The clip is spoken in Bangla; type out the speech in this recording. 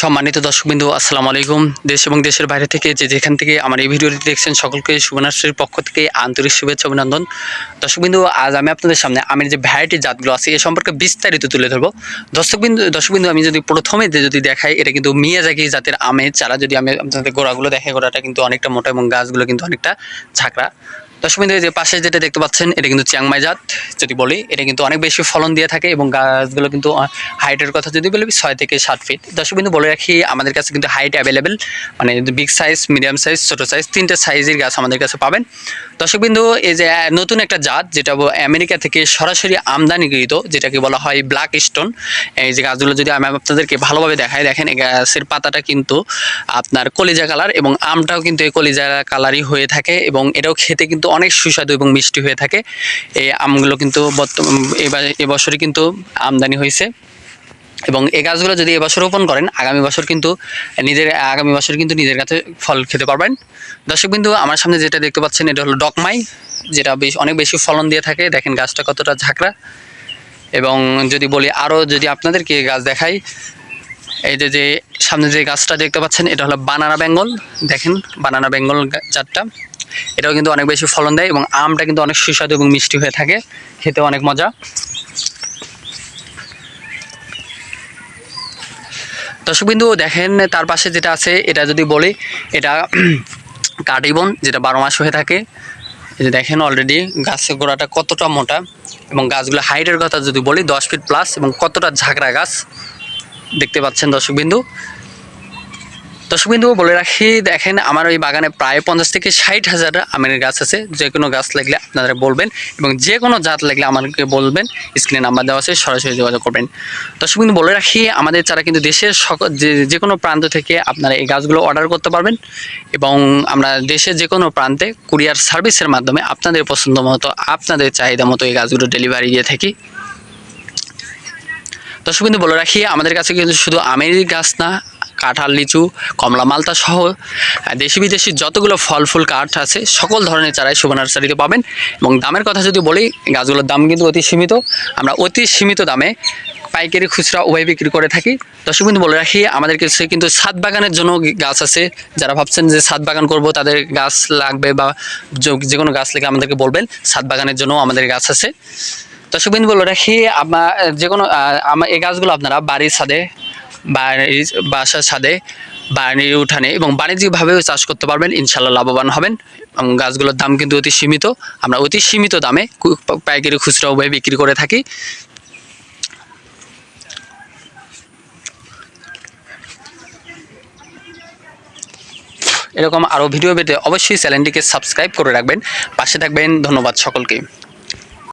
সম্মানিত দর্শকবিন্দু, আসসালামু আলাইকুম। দেশ এবং দেশের বাইরে থেকে যে যেখান থেকে আমার এই ভিডিওটি দেখছেন, সকলকে সুবর্ণাশ্রীর পক্ষ থেকে আন্তরিক শুভেচ্ছা, অভিনন্দন। দর্শকবিন্দু, আজ আমি আপনাদের সামনে আমি যে ভ্যারাইটি জাতগুলো আছে, এ সম্পর্কে বিস্তারিত তুলে ধরবো। দর্শকবিন্দু দর্শকবিন্দু, আমি যদি প্রথমে যদি দেখাই, এটা কিন্তু মিয়াজাকি জাতের আমের চারা। যদি আমি আপনাদের গোড়াগুলো দেখাই, গোড়াটা কিন্তু অনেকটা মোটা এবং গাছগুলো কিন্তু অনেকটা ঝাঁকড়া। এই যে পাশে যেটা দেখতে পাচ্ছেন, এটা কিন্তু চিয়াংমাই জাত, যদি বলি, এটা কিন্তু অনেক বেশি ফলন দিয়ে থাকে এবং গাছগুলো কিন্তু হাইটের কথা যদি বলি, ছয় থেকে সাত ফিট দর্শকবিন্দু, বলে রাখি, আমাদের কাছে কিন্তু হাইট অ্যাভেলেবেল মানে বিগ সাইজ মিডিয়াম সাইজ ছোটো সাইজ তিনটে সাইজের গাছ আমাদের কাছে পাবেন। দর্শকবিন্দু, এই যে নতুন একটা জাত, যেটা আমেরিকা থেকে সরাসরি আমদানিকৃত যেটাকে বলা হয় ব্ল্যাক স্টোন এই যে গাছগুলো যদি আমি আপনাদেরকে ভালোভাবে দেখাই, দেখেন, এই গাছের পাতাটা কিন্তু আপনার কলিজা কালার এবং আমটাও কিন্তু এই কলিজা কালারই হয়ে থাকে এবং এটাও খেতে কিন্তু অনেক সুস্বাদু এবং মিষ্টি হয়ে থাকে। এই আমগুলো কিন্তু বর্তমান এবার এবছরই কিন্তু আমদানি হয়েছে। এবং এই গাছগুলো যদি এবছর রোপণ করেন, আগামী বছর কিন্তু নিজের আগামী বছর কিন্তু নিজের কাছে ফল খেতে পারবেন। দর্শক বিন্দু, আমার সামনে যেটা দেখতে পাচ্ছেন, এটা হলো ডকমাই, যেটা বেশ অনেক বেশি ফলন দিয়ে থাকে। দেখেন গাছটা কতটা ঝাঁকড়া। এবং যদি বলি আরও যদি আপনাদেরকে গাছ দেখাই এই যে যে সামনে যে গাছটা দেখতে পাচ্ছেন, এটা হলো বানানা বেঙ্গল। দেখেন, বানানা বেঙ্গল জাতটা। এটাও কিন্তু অনেক বেশি ফলন দেয় এবং আমটা কিন্তু অনেক সুস্বাদু এবং মিষ্টি হয়ে থাকে। খেতে অনেক মজা। দর্শকবিন্দু দেখেন, তার পাশে যেটা আছে, এটা যদি বলি, এটা কাটিবন যেটা বারো মাস হয়ে থাকে। এই যে দেখেন অলরেডি গাছের গোড়াটা কতটা মোটা এবং গাছগুলো হাইটের কথা যদি বলি, দশ ফিট প্লাস এবং কতটা ঝাঁকড়া গাছ। দেখতে পাচ্ছেন দর্শকবিন্দু। দর্শকবিন্দু, বলে রাখি, দেখেন আমার ওই বাগানে প্রায় পঞ্চাশ থেকে ষাট হাজার আমের গাছ আছে। যে কোনো গাছ লাগলে আপনারা বলবেন এবং যে কোনো জাত লাগলে আমাকে বলবেন। স্ক্রিনে নাম্বার দেওয়া আছে, সরাসরি যোগাযোগ করবেন। দর্শকবিন্দু, বলে রাখি, আমাদের চারা কিন্তু দেশের সকল যে যে কোনো প্রান্ত থেকে আপনারা এই গাছগুলো অর্ডার করতে পারবেন এবং আমরা দেশের যে কোনো প্রান্তে কুরিয়ার সার্ভিসের মাধ্যমে আপনাদের পছন্দ মতো, আপনাদের চাহিদা মতো এই গাছগুলো ডেলিভারি দিয়ে থাকি। দর্শক বিন্দু, বলে রাখি, আমাদের কাছে কিন্তু শুধু আমের গাছ না, কাঁঠাল, লিচু, কমলা, মালতা সহ দেশি বিদেশি যতগুলো ফল, ফুল, কাঠ আছে, সকল ধরনের চারাই শুভ নার্সারিতে পাবেন। এবং দামের কথা যদি বলি, গাছগুলোর দাম কিন্তু অতি সীমিত। আমরা অতি সীমিত দামে পাইকারি খুচরা, উভয় বিক্রি করে থাকি। দর্শক বিন্দু, বলে রাখি, আমাদের কাছে কিন্তু ছাদ বাগানের জন্য গাছ আছে। যারা ভাবছেন যে ছাদ বাগান করব, তাদের গাছ লাগবে বা যে- কোনো গাছ লেগে আমাদেরকে বলবেন ছাদ বাগানের জন্য আমাদের গাছ আছে। দর্শকবিন্দু বলে রাখি আমার যে কোনো আমার এই গাছগুলো আপনারা বাড়ির ছাদে বাড়ির বাসার ছাদে বাড়ির উঠানে এবং বাণিজ্যিকভাবেও চাষ করতে পারবেন ইনশাল্লাহ লাভবান হবেন এবং গাছগুলোর দাম কিন্তু অতি সীমিত। আমরা অতি সীমিত দামে পাইকারি খুচরা উভয় বিক্রি করে থাকি। এরকম আরও ভিডিও পেতে অবশ্যই চ্যানেলটিকে সাবস্ক্রাইব করে রাখবেন। পাশে থাকবেন, ধন্যবাদ সকলকে।